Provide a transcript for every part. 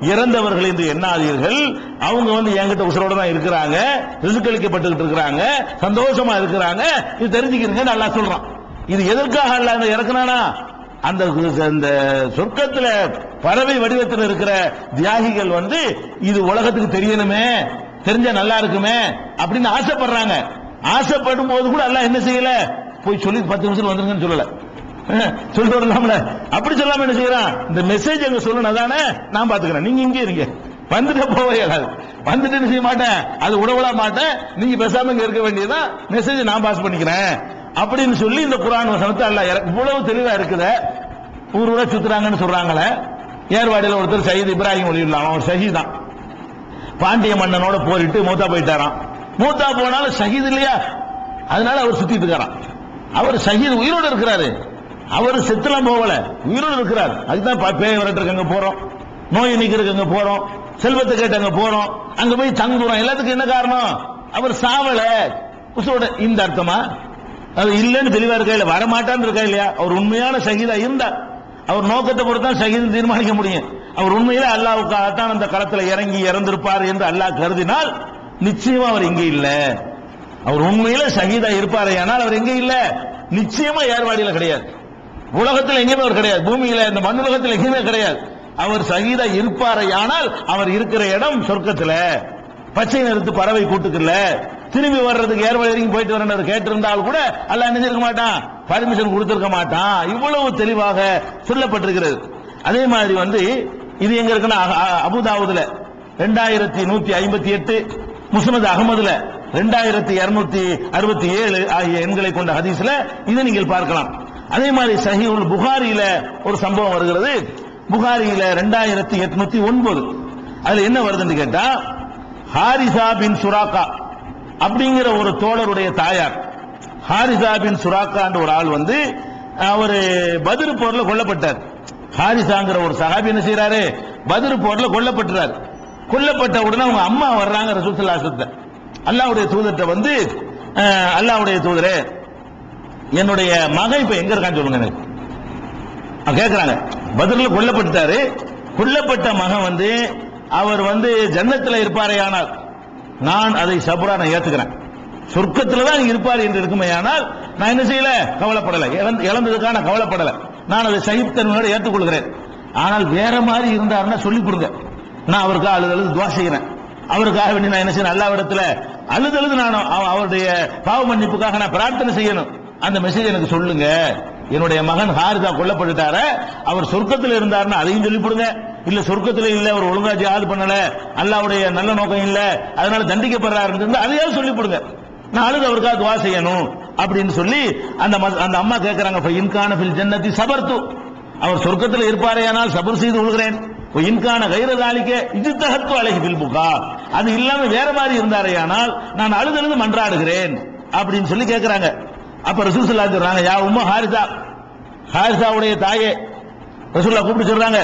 இறந்தவர்கள் என்று எண்ணாதீர்கள். அவங்க வந்து என்கிட்ட உசுரோட தான் இருக்கிறாங்க. ரிசுக்களிக்கப்பட்டுக்கிட்டு இருக்கிறாங்க. சந்தோஷமா இருக்கிறாங்க. இது தெரிஞ்சுக்கிறீங்க நல்லா சொல்றான். இது எதற்காக அல்ல? அந்த இறக்குனானா? அந்த அந்த சொர்க்கத்துல பறவை வடிவத்தில் இருக்கிற தியாகிகள் வந்து இது உலகத்துக்கு தெரியணுமே தெரிஞ்சா நல்லா இருக்குமே அப்படின்னு ஆசைப்படுறாங்க. ஆசைப்படும் போது கூட எல்லாம் என்ன செய்யல? போய் சொல்லி பத்து நிமிஷம் வந்துருங்கன்னு சொல்லல. சொல்லிட்டு வரலாம்ல? அப்படி சொல்லாம என்ன செய்யறான் இந்த மெசேஜ் அங்க சொல்லணும் தானே நான் பாத்துக்கிறேன். நீங்க இங்கே இருங்க. வந்துட்டு போக இயலாது வந்துட்டு என்ன செய்ய மாட்டேன்? அது உடவுல மாட்டேன். நீங்க பேசாம இங்க இருக்க வேண்டியதான் மெசேஜ் நான் பாஸ் பண்ணிக்கிறேன். அப்படின்னு சொல்லி இந்த குரான் வசனத்தை அல்ல இவ்வளவு தெளிவா இருக்குத. ஊர் ஊரா சுத்துறாங்கன்னு சொல்றாங்களே. ஏர்வாடியில் ஒருத்தர் சயீத் இப்ராஹிம் ஒளியுள்ளான் அவர் ஷஹீதான் பாண்டிய மன்னனோட போரிட்டு மூத்தா போயிட்டாராம். மூத்தா போனாலும் ஷஹீத் இல்லையா? அதனால அவர் சுத்திட்டு இருக்காராம். அவர் ஷஹீத் உயிரோடு இருக்கிறாரு. அவர் செத்துலாம் போகல. உயிரோடு இருக்கிறார். அதுதான் பா- பேய் விரட்டுறதுக்கு அங்க போறோம். நோய் நிக்கிறதுக்கு அங்க போறோம். செல்வத்தை கேட்டு அங்க போறோம். அங்க போய் தங்குறோம். எல்லாத்துக்கும் என்ன காரணம்? அவர் சாவல. உசோட இந்த அர்த்தமா? அது இல்லைன்னு தெளிவா இருக்கா இல்ல வரமாட்டான்னு இருக்கா இல்லையா? அவர் உண்மையான சகிதா இருந்தார். அவர் நோக்கத்தை பொறுத்தான் சகிதம் தீர்மானிக்க முடியும். அவர் உண்மையில அல்லாவுக்காகத்தான் அந்த களத்துல இறங்கி இறந்திருப்பார் என்று அல்லாஹ் கருதினால் நிச்சயமா அவர் இங்கே இல்ல. அவர் உண்மையில சகிதா இருப்பார் ஆனால் அவர் எங்க இல்ல? நிச்சயமா ஏர்வாடியில கிடையாது. உலகத்தில் எங்கேயுமே அவர் கிடையாது. பூமியில இந்த மண்ணுலகத்தில் எங்கேயுமே கிடையாது. அவர் ஷஹீதா இருப்பாரை. ஆனால் அவர் இருக்கிற இடம் சொர்க்கத்துல. பச்சை நிறுத்து பறவை கூட்டுக்குள்ள. திரும்பி வர்றதுக்கு ஏர்வழி வரைக்கும் போயிட்டு வரணும் கேட்டிருந்தால் கூட அல்ல என்ன மாட்டான். பர்மிஷன் கொடுத்திருக்க மாட்டான். இவ்வளவு தெளிவாக சொல்லப்பட்டிருக்கிறது. அதே மாதிரி வந்து இது எங்க இருக்குன்னா அபுதாபுதுல அ- அபுதாவுதுல. ரெண்டாயிரத்தி நூத்தி ஐம்பத்தி எட்டு முசமது அகமதுல. ரெண்டாயிரத்தி இருநூத்தி அறுபத்தி ஏழு ஆகிய எண்களை கொண்ட ஹதீஸ்ல இதை நீங்கள் பார்க்கலாம். அதே மாதிரி சஹி சஹீஹுல் புகாரியில ஒரு சம்பவம் வருகிறது. புகாரியில ரெண்டாயிரத்தி எட்நூத்தி ஒன்பது. அதுல என்ன வருதுன்னு கேட்டா ஹாரிசா பின் சுராக்கா அப்படிங்கிற ஒரு தோழருடைய தாயார் ஹாரிசா பின் சுராக்கான்ற ஒரு ஆள் வந்து அவர் பதிரு போர்ல கொல்லப்பட்டார். ஹாரிசாங்கிற ஒரு சஹாபி என்ன செய்யறாரு பதிரு போர்ல கொல்லப்பட்டுறாரு. கொல்லப்பட்ட உடனே அவங்க அம்மா வர்றாங்க ரசூலுல்லாஹி அல்லாவுடைய தூதர்கிட்ட வந்து அல்லாவுடைய அல்லாஹ்வுடைய தூதரே என்னுடைய மகன் இப்ப எங்க இருக்கான்னு சொல்லுங்க எனக்கு. கேக்குறாங்க. பதில் கொல்லப்பட்டாரு கொல்லப்பட்ட மகன் வந்து அவர் வந்து ஜன்னத்தில் இருப்பாரே ஆனால் நான் அதை சபுரா நான் ஏத்துக்கிறேன். சொர்க்கத்தில் தான் இருப்பார் என்று இருக்குமே ஆனால் நான் என்ன செய்யல? கவலைப்படல. இழந்ததுக்காக நான் கவலைப்படல. நான் அதை சகித்தன்மையோட ஏற்றுக்கொள்கிறேன். ஆனால் வேற மாதிரி இருந்தாருன்னா சொல்லி கொடுங்க நான் அவருக்காக அழுது அழுது துவா செய்கிறேன். அவருக்காக வேண்டி நான் என்ன செய்யணும்? அல்லாவிடத்துல அழுது அழுது நான் அவருடைய பாவ மன்னிப்புக்காக நான் பிரார்த்தனை செய்யணும். அந்த மெசேஜ் எனக்கு சொல்லுங்க. என்னுடைய மகன் ஹாரிதா கொல்லப்பட்டுட்டார. அவர் சொர்க்கத்தில் இருந்தாருன்னு அதையும் சொல்லிவிடுங்க இல்ல சொர்க்கத்தில் இல்ல அவர் ஒழுங்கா ஜியாது பண்ணல. அல்லாவுடைய நல்ல நோக்கம் இல்ல. அதனால தண்டிக்கப்படுறாரு அதையாவது சொல்லி கொடுங்க நான் அவருக்காக துவா செய்யணும் அப்படின்னு சொல்லி அந்த அந்த அம்மா கேட்கறாங்க "ஃப இன்கான பில் ஜன்னதி சபர்த்து அவர் சொர்க்கத்தில் இருப்பாரேயானால் சபர் செய்து கொள்கிறேன் இன்கான கைரதாளிக்க இது தகத்து அழகி பில்புகா அது இல்லாம வேற மாதிரி இருந்தாரேயானால் நான் அழுதழுது மன்றாடுகிறேன். அப்படின்னு சொல்லி கேட்கிறாங்க அப்ப ரசூல் சொல்றாங்க யா உம்மா ஹாரிசா ஹாரிசாவுடைய தாயே ரசூல்லா கூப்பிட்டு சொல்றாங்க.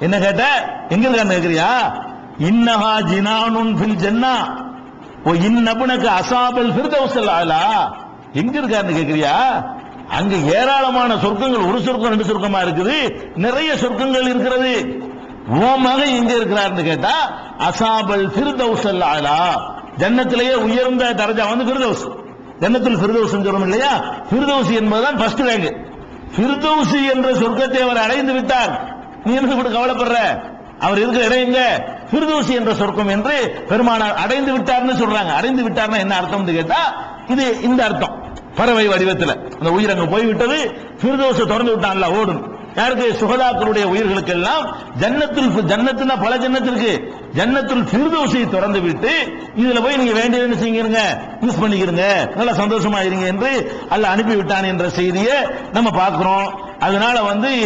என்ன கேட்ட? எங்க இருக்கான்னு கேக்குறியா? இன்னஹா ஜினானுன் ஃபில் ஜன்னா. ஓ இன்னபுனக்கு அசாபல் ஃபிர்தௌஸல் ஆலா எங்க இருக்காருன்னு கேக்குறியா? அங்க ஏராளமான சொர்க்கங்கள் ஒரு சொர்க்கம் ரெண்டு சொர்க்கமா இருக்குது. நிறைய சொர்க்கங்கள் இருக்கிறது. உன் மகன் எங்க இருக்கிறாருன்னு கேட்டா அசாபல் ஃபிர்தௌஸல் ஆலா ஜன்னத்திலேயே உயர்ந்த தரஜா வந்து ஃபிர்தௌஸ். ஜன்னத்துல் ஃபிர்தௌஸ் சொல்றோம் இல்லையா? ஃபிர்தௌஸ் என்பதுதான் ஃபர்ஸ்ட் ரேங்க் ஃபிர்தௌசி என்ற சொர்க்கத்தை அவர் அடைந்து விட்டார். நீ என்ன இப்படி கவலைப்படுற? அவர் இருக்கிற இடம் எங்க? என்ற சொர்க்கம் என்று பெருமானார் அடைந்து விட்டார்னு சொல்றாங்க. அடைந்து விட்டார்னா என்ன அர்த்தம் கேட்டா இது இந்த அர்த்தம். பறவை வடிவத்தில். அந்த உயிர் அங்க போய்விட்டது. பிரிதோசை திறந்து விட்டான்ல ஓடும் யாருக்கு? சுகதாக்களுடைய உயிர்களுக்கு எல்லாம் ஜன்னத்தில் ஃபி- ஜன்னத்துனா பல ஜன்னத்து இருக்கு. ஜன்னத்துல் ஃபிர்தௌஸை திறந்து விட்டு இதுல போய் நீங்க வேண்டியது என்ன செய்யுங்க? யூஸ் பண்ணிக்கிறங்க நல்லா சந்தோஷமா இருங்க என்று அல்ல அனுப்பிவிட்டான் என்ற செய்தியை நம்ம பார்க்கிறோம். அதனால வந்து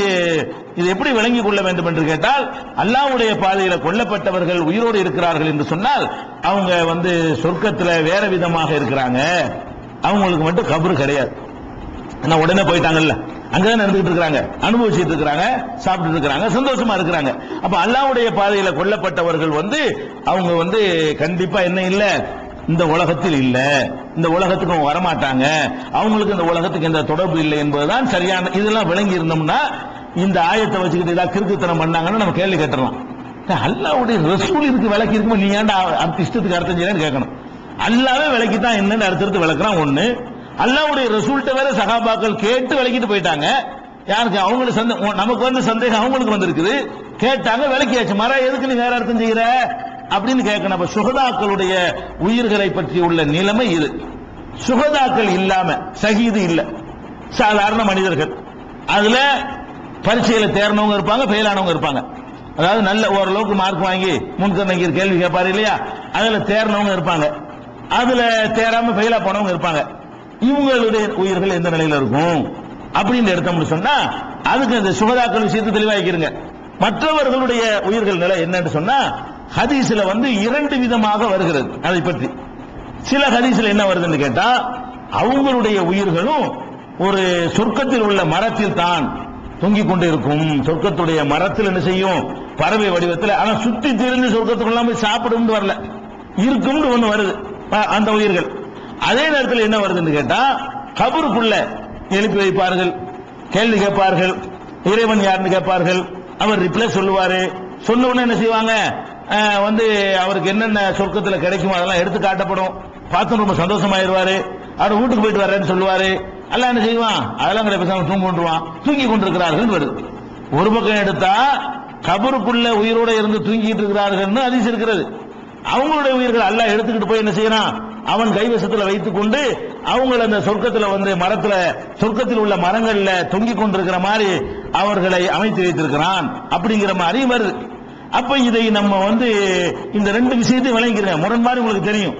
இது எப்படி விளங்கிக் கொள்ள வேண்டும் என்று கேட்டால் அல்லாவுடைய பாதையில கொல்லப்பட்டவர்கள் உயிரோடு இருக்கிறார்கள் என்று சொன்னால் அவங்க வந்து சொர்க்கத்துல வேற விதமாக இருக்கிறாங்க. அவங்களுக்கு மட்டும் கபரு கிடையாது. ஆனா உடனே போயிட்டாங்கல்ல. அங்கதான் நடந்துகிட்டு இருக்கிறாங்க. அனுபவிச்சுட்டு இருக்கிறாங்க சாப்பிட்டு இருக்கிறாங்க சந்தோஷமா இருக்கிறாங்க. அப்ப அல்லாவுடைய பாதையில கொல்லப்பட்டவர்கள் வந்து அவங்க வந்து கண்டிப்பா என்ன இல்ல? இந்த உலகத்தில் இல்ல. இந்த உலகத்துக்கு அவங்க வரமாட்டாங்க. அவங்களுக்கு இந்த உலகத்துக்கு எந்த தொடர்பு இல்லை என்பதுதான் சரியான இதெல்லாம் விளங்கி இருந்தோம்னா இந்த ஆயத்தை வச்சுக்கிட்டு ஏதாவது கிறுக்குத்தனம் பண்ணாங்கன்னு நம்ம கேள்வி கேட்டுறோம் அல்லாவுடைய ரசூல் இதுக்கு விளக்கி இருக்குமா நீ ஏன்டா இஷ்டத்துக்கு அர்த்தம் செய்யறேன்னு கேட்கணும். அல்லாவே விளக்கி தான் என்னன்னு அடுத்தடுத்து விளக்குறான் ஒன்று அல்லாவுடைய ரசூல்கிட்ட வேற சகாபாக்கள் கேட்டு விலகிட்டு போயிட்டாங்க. யாருக்கு? அவங்களுக்கு சந்தே நமக்கு வந்து சந்தேகம் அவங்களுக்கு வந்திருக்குது. கேட்டாங்க விலக்கியாச்சு மர எதுக்கு நீ வேற அர்த்தம் செய்யற? அப்படின்னு கேட்கணும். அப்ப சுகதாக்களுடைய உயிர்களை பற்றி உள்ள நிலைமை இது. சுகதாக்கள் இல்லாம சகிது இல்ல. சாதாரண மனிதர்கள். அதுல பரீட்சையில தேர்னவங்க இருப்பாங்க ஃபெயிலானவங்க இருப்பாங்க. அதாவது நல்ல ஓரளவுக்கு மார்க் வாங்கி முன்கர்ணங்கீர் கேள்வி கேட்பாரு இல்லையா? அதுல தேர்னவங்க இருப்பாங்க. அதுல தேராம ஃபெயிலா போனவங்க இருப்பாங்க. இவங்களுடைய உயிர்கள் எந்த நிலையில இருக்கும்? அப்படின்னு எடுத்தோம்னு சொன்னா அதுக்கு இந்த சுகதாக்கள் விஷயத்தை தெளிவாக்கிருங்க மற்றவர்களுடைய உயிர்கள் நிலை என்னன்னு சொன்னா ஹதீஸ்ல வந்து இரண்டு விதமாக வருகிறது அதை பற்றி. சில ஹதீஸ்ல என்ன வருதுன்னு கேட்டா அவங்களுடைய உயிர்களும் ஒரு சொர்க்கத்தில் உள்ள மரத்தில் தான் தொங்கிக் கொண்டு இருக்கும் சொர்க்கத்துடைய மரத்தில் என்ன செய்யும்? பறவை வடிவத்தில் ஆனா சுத்தி திரிந்து சொர்க்கத்துக்குள்ள போய் சாப்பிடும் வரல. இருக்கும்னு ஒண்ணு வருது. அந்த உயிர்கள். அதே நேரத்தில் என்ன வருதுன்னு கேட்டா கபருக்குள்ள எழுப்பி வைப்பார்கள். கேள்வி கேட்பார்கள். இறைவன் யாருன்னு கேட்பார்கள். அவர் ரிப்ளை சொல்லுவாரு. சொன்ன உடனே என்ன செய்வாங்க? வந்து அவருக்கு என்னென்ன சொர்க்கத்தில் கிடைக்குமோ அதெல்லாம் எடுத்து காட்டப்படும். பார்த்து ரொம்ப சந்தோஷமாயிருவாரு. அவர் வீட்டுக்கு போயிட்டு வர்றேன்னு சொல்லுவாரு. எல்லாம் என்ன செய்வான்? அதெல்லாம் கிடையாது. பேசாம தூங்கி கொண்டுருவான். தூங்கி கொண்டிருக்கிறார்கள் வருது. ஒரு பக்கம் எடுத்தா கபருக்குள்ள உயிரோட இருந்து தூங்கிட்டு இருக்கிறார்கள்னு அதிசயம் இருக்கிறது. அவங்களுடைய உயிர்கள் அல்லாஹ் எடுத்துக்கிட்டு போய் என்ன செய்யறான்? அவன் கைவசத்துல வைத்துக் கொண்டு அவங்கள அந்த சொர்க்கத்துல வந்து மரத்துல சொர்க்கத்தில் உள்ள மரங்கள்ல தொங்கிக் கொண்டிருக்கிற மாதிரி அவர்களை அமைத்து வைத்திருக்கிறான் அப்படிங்கிற மாதிரி வருது. அப்ப இதை நம்ம வந்து இந்த ரெண்டு விஷயத்தையும் விளங்கிறேன் முரண்பாடு உங்களுக்கு தெரியும்.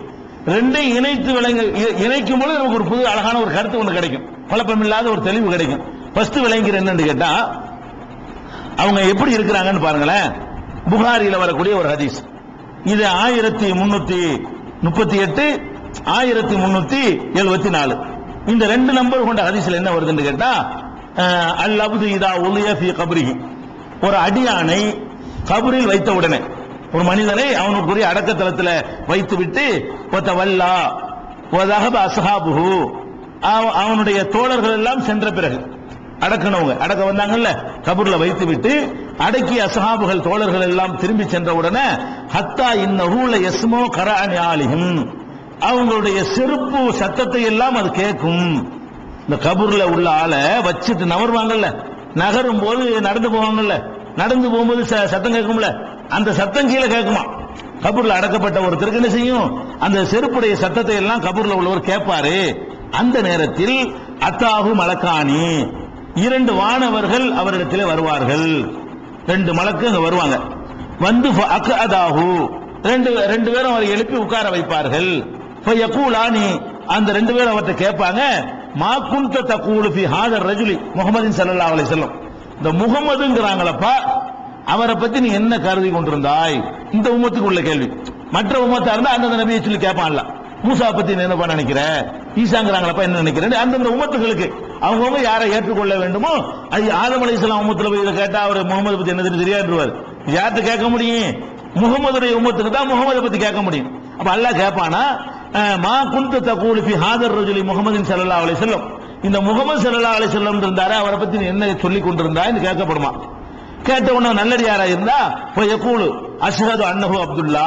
ரெண்டையும் இணைத்து விளங்க இணைக்கும் பொழுது நமக்கு ஒரு புது அழகான ஒரு கருத்து ஒன்று கிடைக்கும். குழப்பமில்லாத ஒரு தெளிவு கிடைக்கும். ஃபர்ஸ்ட் விளங்கிற என்னன்னு கேட்டா அவங்க எப்படி இருக்கிறாங்கன்னு பாருங்களேன். புகாரியில் வரக்கூடிய ஒரு ஹதீஸ். இது ஆயிரத்தி முன்னூத்தி முப்பத்தி எட்டு ஆயிரத்தி முன்னூத்தி எழுபத்தி நாலு. இந்த ரெண்டு நம்பர் கொண்ட ஹதீஸ்ல என்ன வருதுன்னு கேட்டா அல் அப்து இதா உலிய ஃபி கபரிஹி. ஒரு அடியானை கபரில் வைத்த உடனே ஒரு மனிதனை அவனுக்குரிய அடக்கத்தலத்தில் வைத்து விட்டு ஒத்த வல்லா ஒதகப அசஹாபுஹு அவ- அவனுடைய தோழர்கள் எல்லாம் சென்ற பிறகு அடக்கினவங்க அடக்க வந்தாங்கல்ல? கபூர்ல வைத்து விட்டு அடக்கிய அசஹாபுகள் தோழர்கள் எல்லாம் திரும்பி சென்ற உடனே ஹத்தா இன்ன ரூல எஸ்மோ கரானி ஆலிஹும். அவங்களுடைய செருப்பு சத்தத்தை எல்லாம் அது கேட்கும். இந்த கபூர்ல உள்ள ஆளை வச்சுட்டு நகருவாங்கல்ல? நகரும் போது நடந்து போவாங்கல்ல? நடந்து போகும்போது ச- சத்தம் கேட்கும்ல? அந்த சத்தம் கீழே கேட்குமா? கபூர்ல அடக்கப்பட்ட ஒருத்தருக்கு என்ன செய்யும்? அந்த செருப்புடைய சத்தத்தை எல்லாம் கபூர்ல உள்ளவர் கேட்பாரு. அந்த நேரத்தில் அத்தாகு மலக்காணி. இரண்டு வானவர்கள் அவரிடத்தில் வருவார்கள். ரெண்டு மலக்கு அங்க வருவாங்க. வந்து அதாகு ரெண்டு ரெண்டு பேரும் அவரை எழுப்பி உட்கார வைப்பார்கள். யகூலானி அந்த ரெண்டு பேரும் அவர்கிட்ட கேட்பாங்க மா குந்த தக்கூலு ஃபி ஹாதர் ரஜுலி முகமதின் ஸல்லல்லாஹு அலைஹி வஸல்லம். இந்த முகமதுங்கிறாங்களப்பா அவரை பத்தி நீ என்ன கருதி கொண்டிருந்தாய்? இந்த உமத்துக்கு உள்ள கேள்வி. மற்ற உம்மத்தா இருந்தா அந்தந்த நபியை சொல்லி கேட்பான்ல. மூசா பத்தி நீ என்னப்பா நினைக்கிற ஈசாங்கிறாங்களப்பா என்ன நினைக்கிறேன் அந்தந்த உமத்துகளுக்கு அவங்கவுங்க யாரை ஏற்றுக்கொள்ள வேண்டுமோ அது ஆதம் செலவு உமத்துல போய் இதை கேட்டா அவர் முகமது பத்தி என்ன தெரியாதுவார் யார்கிட்ட கேட்க முடியும்? முகமதுடைய உமத்துக்கு தான் முகமது பத்தி கேட்க முடியும். அப்ப அல்லாஹ் கேட்பானா மா குந்த தகூலு பி ஹாதர் ரஜுலி முகமதின் சல்லா அலி செல்லம் இந்த முகமது சல்லா அலி செல்லம் இருந்தாரு அவரை பத்தி என்ன சொல்லி கொண்டிருந்தாய்ன்னு கேட்கப்படுமா? கேட்ட உடனே நல்லடியாரா இருந்தா போய் கூழு அஷ்ஹது அன்னஹு அப்துல்லா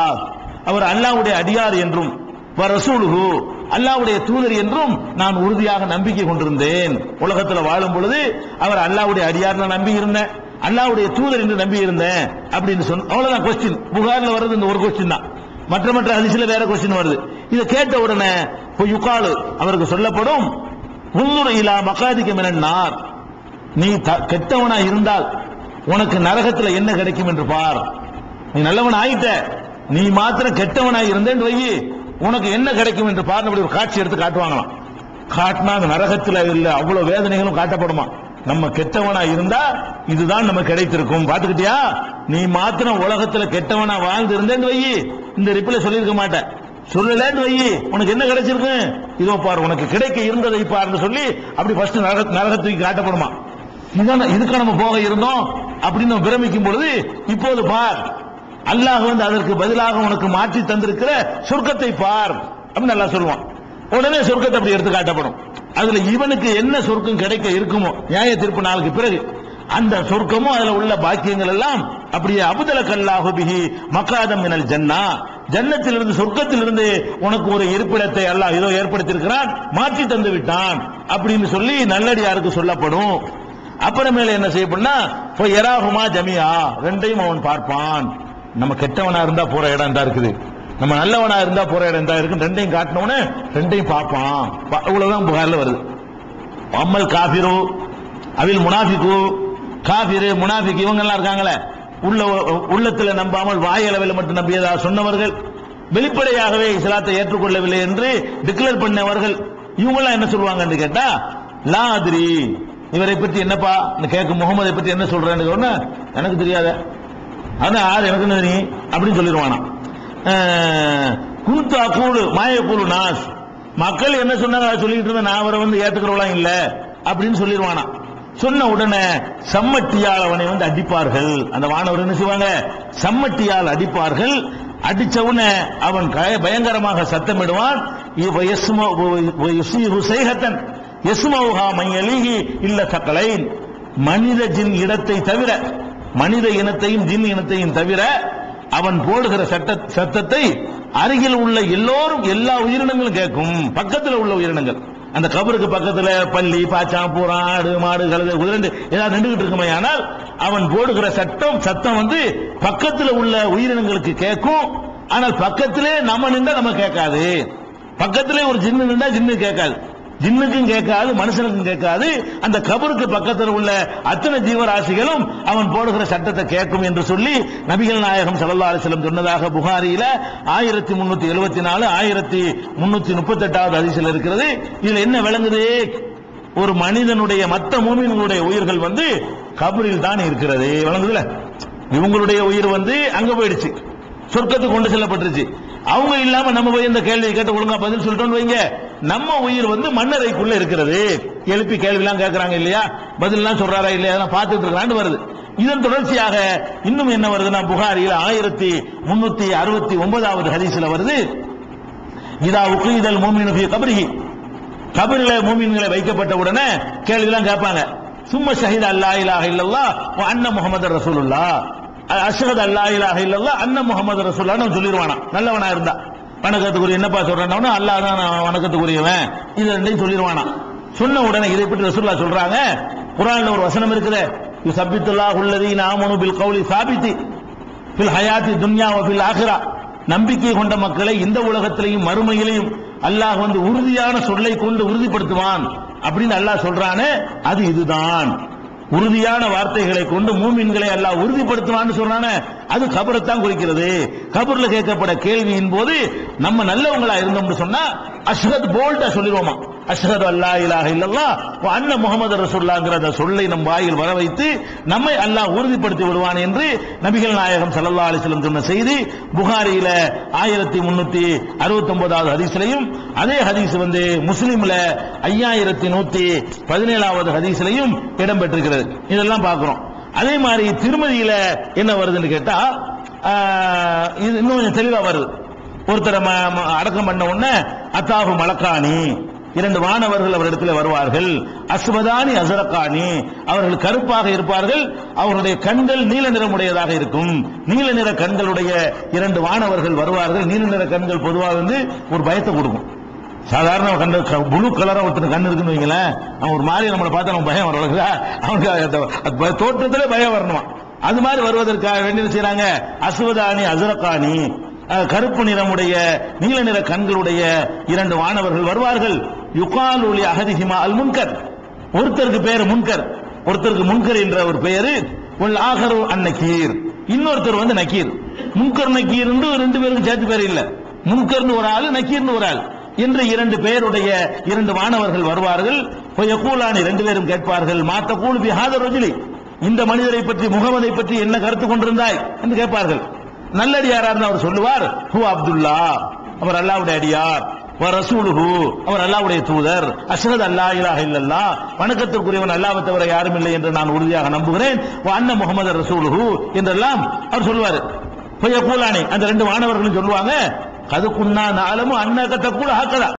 அவர் அல்லாவுடைய அடியார் என்றும் வ ரசூலுஹு தூதர் என்றும் நான் உறுதியாக நம்பிக்கை கொண்டிருந்தேன். உலகத்தில் வாழும் பொழுது அவர் அல்லாவுடைய அடியார் நம்பி இருந்தேன் அல்லாவுடைய தூதர் என்று நம்பி இருந்தேன் அப்படின்னு சொன்ன அவ்வளவுதான் கொஸ்டின் புகார்ல வர்றது இந்த ஒரு கொஸ்டின் தான். மற்ற மற்ற அதிசயில வேற கொஸ்டின் வருது. இதை கேட்ட உடனே போய் யுகாலு. அவருக்கு சொல்லப்படும் உள்ளுரையிலா மகாதிக்கம் என்னார் நீ த- கெட்டவனா இருந்தால் உனக்கு நரகத்தில் என்ன கிடைக்கும் என்று பார். நீ நல்லவன் ஆயிட்ட நீ மாத்திரம் கெட்டவனா இருந்தேன்னு வை உனக்கு என்ன கிடைக்கும் என்று பார் அப்படி ஒரு காட்சி எடுத்து காட்டுவாங்களாம். காட்டினா அந்த நரகத்தில் இல்லை அவ்வளவு வேதனைகளும் காட்டப்படுமா. நம்ம கெட்டவனா இருந்தா இதுதான் நமக்கு கிடைத்திருக்கும். பாத்துக்கிட்டியா நீ மாத்திரம் உலகத்துல கெட்டவனா வாழ்ந்து இருந்தேன்னு வை இந்த ரிப்ளை சொல்லியிருக்க மாட்டேன். சொல்லலன்னு வை உனக்கு என்ன கிடைச்சிருக்கு? இதோ பார் உனக்கு கிடைக்க இருந்ததை பாருன்னு சொல்லி அப்படி ஃபர்ஸ்ட் நரக நரகத்துக்கு காட்டப்படுமா. இதுதான் இதுக்கு நம்ம போக இருந்தோம் அப்படின்னு நம்ம பிரமிக்கும் பொழுது இப்போது பார் அல்லாஹ் வந்து அதற்கு பதிலாக உனக்கு மாற்றி தந்திருக்கிற சொர்க்கத்தை பார் அப்படின்னு நல்லா சொல்லுவான். உடனே சொர்க்கத்தை அப்படி எடுத்து காட்டப்படும். அதுல இவனுக்கு என்ன சொர்க்கம் கிடைக்க இருக்குமோ நியாய தீர்ப்பு நாளுக்கு பிறகு அந்த சொர்க்கமும் அதுல உள்ள பாக்கியங்கள் எல்லாம் அப்படியே அபுதல கல்லாஹு பிஹி மக்காதம் மினல் ஜன்னா. ஜன்னத்திலிருந்து சொர்க்கத்திலிருந்து உனக்கு ஒரு இருப்பிடத்தை அல்லாஹ் ஏதோ ஏற்படுத்தியிருக்கிறான் மாற்றி தந்து விட்டான் அப்படின்னு சொல்லி நல்லடியாருக்கு சொல்லப்படும். அப்புறமேல என்ன செய்யப்படும்னா இப்போ எராகுமா ஜமியா ரெண்டையும் அவன் பார்ப்பான். நம்ம கெட்டவனா இருந்தா போற இடம் தான் இருக்குது. நம்ம நல்லவனா இருந்தா போற இடம் தான் இருக்கு ரெண்டையும் காட்டினவனே ரெண்டையும் பார்ப்பான். இவ்வளவுதான் புகாரில் வருது. அம்மல் காபிரு அவில் முனாஃபிக்கு காபிரு முனாஃபிக் இவங்கெல்லாம் இருக்காங்களே. உள்ள உள்ளத்தில் நம்பாமல் வாயளவில் மட்டும் நம்பியதா சொன்னவர்கள் வெளிப்படையாகவே இஸ்லாத்தை ஏற்றுக்கொள்ளவில்லை என்று டிக்ளேர் பண்ணவர்கள் இவங்கெல்லாம் என்ன சொல்லுவாங்கன்னு கேட்டா லாதிரி இவரை பற்றி என்னப்பா? கேட்கும் முகமதை பற்றி என்ன சொல்றேன்னு சொன்ன எனக்கு தெரியாத. அந்த யார் எனக்கு என்ன தெரியும்? அப்படின்னு சொல்லிடுவானா குருத்து அக்கூடு மாயக்கூடு நாஸ். மக்கள் என்ன சொன்னாங்க? அதை சொல்லிட்டு இருந்த நான் அவரை வந்து ஏத்துக்கிறவளாம் இல்ல? அப்படின்னு சொல்லிடுவானா சொன்ன உடனே சம்மட்டியால் அவனை வந்து அடிப்பார்கள். அந்த வானவர் என்ன செய்வாங்க? சம்மட்டியால் அடிப்பார்கள். அடிச்ச உடனே அவன் கய- பயங்கரமாக சத்தமிடுவான். செய்கத்தன் யஸ்மவுஹா மையலிகி இல்ல சக்கலைன் மனித ஜின் இடத்தை தவிர மனித இனத்தையும் ஜின் இனத்தையும் தவிர அவன் போடுகிற சட்ட சத்தத்தை அருகில் உள்ள எல்லோரும் எல்லா உயிரினங்களும் கேட்கும். பக்கத்தில் உள்ள உயிரினங்கள். அந்த கபருக்கு பக்கத்துல பள்ளி பாச்சா பூரா ஆடு மாடு கழுது குதிரண்டு ஏதாவது நின்றுகிட்டு இருக்குமே ஆனால் அவன் போடுகிற சட்டம் சத்தம் வந்து பக்கத்துல உள்ள உயிரினங்களுக்கு கேட்கும். ஆனால் பக்கத்திலே நம்ம நின்றா நம்ம கேட்காது. பக்கத்திலே ஒரு ஜின்னு நின்றா ஜின்னு கேட்காது. ஜின்னுக்கும் கேட்காது மனுஷனுக்கும் கேட்காது. அந்த கபருக்கு பக்கத்தில் உள்ள அத்தனை ஜீவராசிகளும் அவன் போடுகிற சட்டத்தை கேட்கும் என்று சொல்லி நபிகள் நாயகம் சல்லா அலிஸ்லம் சொன்னதாக புகாரியில ஆயிரத்தி முன்னூத்தி எழுபத்தி நாலு ஆயிரத்தி முன்னூத்தி முப்பத்தி எட்டாவது அதிசல் இருக்கிறது. இதுல என்ன விளங்குது? ஒரு மனிதனுடைய மற்ற மூமின்களுடைய உயிர்கள் வந்து கபரில் தான் இருக்கிறது. விளங்குதுல? இவங்களுடைய உயிர் வந்து அங்க போயிடுச்சு. சொர்க்கத்துக்கு கொண்டு செல்லப்பட்டுருச்சு. அவங்க இல்லாம நம்ம போய் இந்த கேள்வி கேட்டு ஒழுங்கா பதில் சொல்லிட்டோம்னு வைங்க. நம்ம உயிர் வந்து மண்ணறைக்குள்ள இருக்கிறது. எழுப்பி கேள்வி எல்லாம் கேட்கறாங்க இல்லையா? பதில் எல்லாம் சொல்றாரா இல்லையா? அதெல்லாம் பார்த்துட்டு இருக்கான்னு வருது. இதன் தொடர்ச்சியாக இன்னும் என்ன வருதுன்னா புகாரியில் ஆயிரத்தி முன்னூத்தி அறுபத்தி ஒன்பதாவது ஹதீஸ்ல வருது. இதா உக்ரீதல் மூமினு ஃபீ கபரிஹி. கபரில மூமின்களை வைக்கப்பட்ட உடனே கேள்வி எல்லாம் கேட்பாங்க. சும்மா ஷஹீத் அல்லா இலாக இல்லல்லா அண்ணன் முகமது ரசூலுல்லா அஷ்ஹது அல்லா இலாக இல்லல்லா அன்ன முகமது ரசூல்லான்னு சொல்லிடுவானா நல்லவனா இருந்தா. வணக்கத்துக்குரிய என்னப்பா சொல்றான் அல்லாஹ் தான் நான் வணக்கத்துக்குரியவன். இது ரெண்டையும் சொல்லிடுவானா சொன்ன உடனே இதை பற்றி ரசூல்லா சொல்றாங்க. குரான்ல ஒரு வசனம் இருக்குது. யுசப்பித்துல்லாஹு உள்ளதி நாமனு பில் கௌலி சாபித்தி பில் ஹயாத்தி துன்யா பில் ஆஹிரா நம்பிக்கை கொண்ட மக்களை இந்த உலகத்திலையும் மறுமையிலையும் அல்லாஹ் வந்து உறுதியான சொல்லை கொண்டு உறுதிப்படுத்துவான். அப்படின்னு அல்லாஹ் சொல்றானே அது இதுதான். உறுதியான வார்த்தைகளை கொண்டு மூமின்களை அல்லாஹ் உறுதிப்படுத்துவான்னு சொல்றானே. அது கபரைத்தான் குறிக்கிறது. கபர்ல கேட்கப்பட கேள்வியின் போது நம்ம நல்லவங்களா இருந்தோம்னு சொன்னா அஷ்ஹத் போல்டா சொல்லிடுவோமா? அஷ்ஹது அல்லா இலாக இல்லல்லா அண்ண அன்ன ரசுல்லாங்கிற அந்த சொல்லை நம் வாயில் வர வைத்து நம்மை அல்லாஹ் உறுதிப்படுத்தி விடுவான் என்று நபிகள் நாயகம் சல்லா அலிஸ்லம் சொன்ன செய்தி புகாரியில ஆயிரத்தி முன்னூத்தி அறுபத்தி ஒன்பதாவது ஹதீஸ்லையும் அதே ஹதீஸ் வந்து முஸ்லீம்ல ஐயாயிரத்தி நூத்தி பதினேழாவது ஹதீஸ்லையும் இடம்பெற்றிருக்கிறது. இதெல்லாம் பார்க்கிறோம். அதே மாதிரி திருமதியில என்ன வருதுன்னு கேட்டா இது இன்னும் கொஞ்சம் தெளிவா வருது. ஒருத்தரை ம- அடக்கம் பண்ண உடனே அத்தாஹு மலக்கானி இரண்டு வானவர்கள் அவரிடத்தில் வருவார்கள். அஸ்வதானி அசரக்கானி அவர்கள் கருப்பாக இருப்பார்கள். அவர்களுடைய கண்கள் நீல நிறமுடையதாக இருக்கும். நீல நிற கண்களுடைய இரண்டு வானவர்கள் வருவார்கள். நீல நிற கண்கள் பொதுவாக வந்து ஒரு பயத்தை கொடுக்கும். சாதாரண கண்ணு ப்ளூ கலரா ஒருத்தர் கண் இருக்குன்னு வைங்களேன் அவன் ஒரு மாதிரி நம்மளை பார்த்தா அவன் பயம் வரல அவனுக்கு தோற்றத்திலே பயம் வரணும் அது மாதிரி வருவதற்காக வேண்டி என்ன செய்றாங்க? அசுவதானி அசுரக்கானி கருப்பு நிறமுடைய நீல நிற கண்களுடைய இரண்டு வானவர்கள் வருவார்கள். யுகால் ஒளி அகதிஹிமா அல் முன்கர். ஒருத்தருக்கு பேரு முன்கர். ஒருத்தருக்கு முன்கர் என்ற ஒரு பெயரு உள் ஆகரு அன்னக்கீர் இன்னொருத்தர் வந்து நக்கீர் முன்கர் நக்கீர் ரெண்டு பேருக்கு சேர்த்து பேர் இல்ல. முன்கர்னு ஒரு ஆள் நக்கீர்னு ஒரு ஆள். இன்று இரண்டு பேருடைய இரண்டு மாணவர்கள் வருவார்கள். யகூலானி ரெண்டு பேரும் கேட்பார்கள் மாத்த கூலு பிஹாத ஹாதர் இந்த மனிதரை பற்றி முகமதை பற்றி என்ன கருத்து கொண்டிருந்தாய்? என்று கேட்பார்கள். நல்லடியாரா இருந்தா அவர் சொல்லுவார். ஹூ அப்துல்லா. அவர் அல்லாவுடைய அடியார். வ ரசூலுஹு. அவர் அல்லாஹ்வுடைய தூதர். அஷ்ரத் அல்லா இலாஹ இல்லல்லா வணக்கத்திற்குரியவன் அல்லாஹ்வை தவிர யாரும் இல்லை என்று நான் உறுதியாக நம்புகிறேன். அண்ண அன்ன முஹம்மது ரசூலுஹு. என்றெல்லாம் அவர் சொல்லுவார். போய் அந்த ரெண்டு மாணவர்களும் சொல்லுவாங்க قد كنا نعلم أنك تقول هكذا.